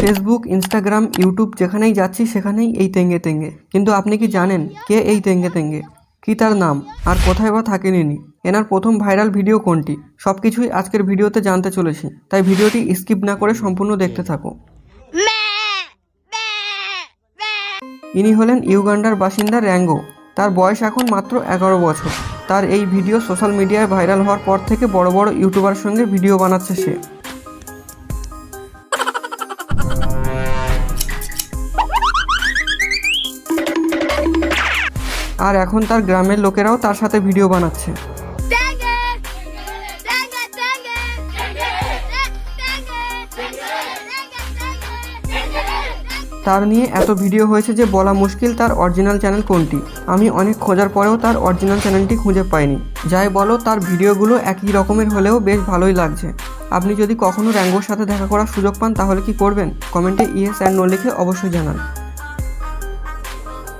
Facebook Instagram YouTube যেখানেই যাচ্ছি সেখানেই এই তেঙ্গে তেঙ্গে। কিন্তু আপনি কি জানেন কে এই তেঙ্গে তেঙ্গে? কি তার নাম? আর কোথায় বা থাকেন এনার প্রথম ভাইরাল ভিডিও কোনটি? সব কিছুই আজকের ভিডিওতে জানতে চলেছি। তাই ভিডিওটি স্কিপ না করে সম্পূর্ণ দেখতে থাকো। ইনি হলেন ইউগান্ডার বাসিন্দা র্যাঙ্গো। তার বয়স এখন মাত্র এগারো বছর। তার এই ভিডিও সোশ্যাল মিডিয়ায় ভাইরাল হওয়ার পর থেকে বড় বড় ইউটিউবার সঙ্গে ভিডিও বানাচ্ছে সে। আর এখন তার গ্রামের লোকেরাও তার সাথে ভিডিও বানাচ্ছে! তার নিয়ে এত ভিডিও হয়েছে যে বলা মুশকিল তার অরিজিনাল চ্যানেল কোনটি। আমি অনেক খোঁজার পরেও তার অরিজিনাল চ্যানেলটি খুঁজে পাইনি। যাই বলো, তার ভিডিওগুলো একই রকমের হলেও বেশ ভালোই লাগছে। আপনি যদি কখনো র্যাঙ্গোর সাথে দেখা করার সুযোগ পান, তাহলে কি করবেন? কমেন্টে ইয়েস অ্যান্ড নো লিখে অবশ্যই জানান।